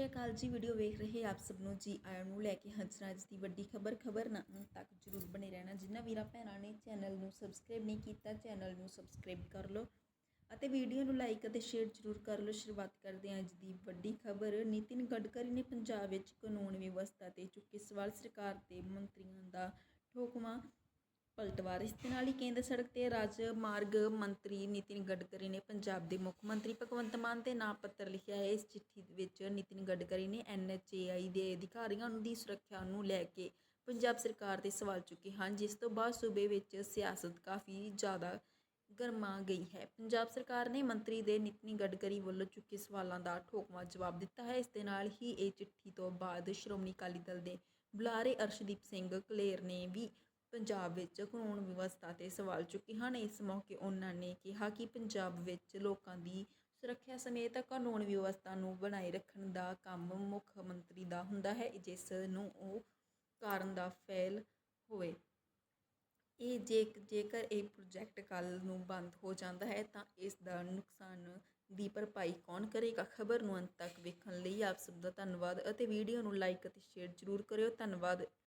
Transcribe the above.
ਸ਼੍ਰੀ ਅਕਾਲ ਜੀ ਵੀਡੀਓ ਵੇਖ ਰਹੇ ਆਪ ਸਭ ਨੂੰ ਜੀ। ਆਇਆਂ ਨੂੰ ਲੈ ਕੇ ਹਾਜ਼ਰ ਅੱਜ ਦੀ ਵੱਡੀ ਖਬਰ ਖਬਰ ਨਾ ਅੰਤ ਤੱਕ ਜਰੂਰ ਬਣੇ ਰਹਿਣਾ। ਜਿਨ੍ਹਾਂ ਵੀਰਾਂ ਭੈਣਾਂ ਨੇ ਚੈਨਲ ਨੂੰ ਸਬਸਕ੍ਰਾਈਬ ਨਹੀਂ ਕੀਤਾ ਚੈਨਲ ਨੂੰ ਸਬਸਕ੍ਰਾਈਬ ਕਰ ਲਓ ਅਤੇ ਵੀਡੀਓ ਨੂੰ ਲਾਈਕ ਅਤੇ ਸ਼ੇਅਰ ਜਰੂਰ ਕਰ ਲਓ। ਸ਼ੁਰੂਆਤ ਕਰਦੇ ਹਾਂ ਅੱਜ ਦੀ ਵੱਡੀ ਖਬਰ। ਨਿਤਿਨ ਗਡਕਰੀ ਨੇ ਪੰਜਾਬ ਵਿੱਚ ਕਾਨੂੰਨ ਵਿਵਸਥਾ ਤੇ ਚੁੱਕੇ ਸਵਾਲ ਸਰਕਾਰ ਤੇ ਮੰਤਰੀਆਂ ਦਾ ਠੋਕਵਾ। ਪਲਟਵਾਰ। ਇਸ ਦੇ ਨਾਲ ਹੀ ਕੇਂਦਰ ਸੜਕ ਤੇ ਰਾਜ ਮਾਰਗ ਮੰਤਰੀ ਨਿਤਿਨ ਗਡਕਰੀ ਨੇ ਪੰਜਾਬ ਦੇ ਮੁੱਖ ਮੰਤਰੀ ਭਗਵੰਤ ਮਾਨ ਤੇ ਨਾਂ ਪੱਤਰ ਲਿਖਿਆ ਹੈ। ਇਸ ਚਿੱਠੀ ਵਿੱਚ ਨਿਤਿਨ ਗਡਕਰੀ ਨੇ ਐਨਐਚਏਆਈ ਦੇ ਅਧਿਕਾਰੀਆਂ ਦੀ ਸੁਰੱਖਿਆ ਨੂੰ ਲੈ ਕੇ ਪੰਜਾਬ ਸਰਕਾਰ ਤੇ ਸਵਾਲ ਚੁੱਕੇ ਹਨ, ਜਿਸ ਤੋਂ ਬਾਅਦ ਸੂਬੇ ਵਿੱਚ ਸਿਆਸਤ ਕਾਫੀ ਜ਼ਿਆਦਾ ਗਰਮਾ ਗਈ ਹੈ। ਪੰਜਾਬ ਸਰਕਾਰ ਨੇ ਮੰਤਰੀ ਦੇ ਨਿਤਿਨ ਗਡਕਰੀ ਵੱਲੋਂ ਚੁੱਕੇ ਸਵਾਲਾਂ ਦਾ ਠੋਕਵਾਂ ਜਵਾਬ ਦਿੱਤਾ ਹੈ। ਇਸ ਦੇ ਨਾਲ ਹੀ ਇਹ ਚਿੱਠੀ ਤੋਂ ਬਾਅਦ ਸ਼੍ਰੋਮਣੀ ਅਕਾਲੀ ਦਲ ਦੇ ਬੁਲਾਰੇ ਅਰਸ਼ਦੀਪ ਸਿੰਘ ਕਲੇਰ ਨੇ ਵੀ ਪੰਜਾਬ ਵਿੱਚ ਕਾਨੂੰਨ ਵਿਵਸਥਾ ਤੇ ਸਵਾਲ ਚੁੱਕੇ ਹਨ। ਇਸ ਮੌਕੇ ਉਹਨਾਂ ਨੇ ਕਿਹਾ ਕਿ ਪੰਜਾਬ ਵਿੱਚ ਲੋਕਾਂ ਦੀ ਸੁਰੱਖਿਆ ਸਮੇਤ ਕਾਨੂੰਨ ਵਿਵਸਥਾ ਨੂੰ ਬਣਾਏ ਰੱਖਣ ਦਾ ਕੰਮ ਮੁੱਖ ਮੰਤਰੀ ਦਾ ਹੁੰਦਾ ਹੈ, ਜਿਸ ਨੂੰ ਉਹ ਕਾਰਨ ਦਾ ਫੈਲ ਹੋਵੇ। ਇਹ ਜੇ ਜੇਕਰ ਇਹ ਪ੍ਰੋਜੈਕਟ ਕੱਲ ਨੂੰ ਬੰਦ ਹੋ ਜਾਂਦਾ ਹੈ, ਤਾਂ ਇਸ ਦਾ ਨੁਕਸਾਨ ਦੀ ਭਰਪਾਈ ਕੌਣ ਕਰੇਗਾ? ਖਬਰ ਨੂੰ ਅੰਤ ਤੱਕ ਵੇਖਣ ਲਈ ਆਪ ਸਭ ਦਾ ਧੰਨਵਾਦ ਅਤੇ ਵੀਡੀਓ ਨੂੰ ਲਾਈਕ ਅਤੇ ਸ਼ੇਅਰ ਜ਼ਰੂਰ ਕਰਿਓ। ਧੰਨਵਾਦ।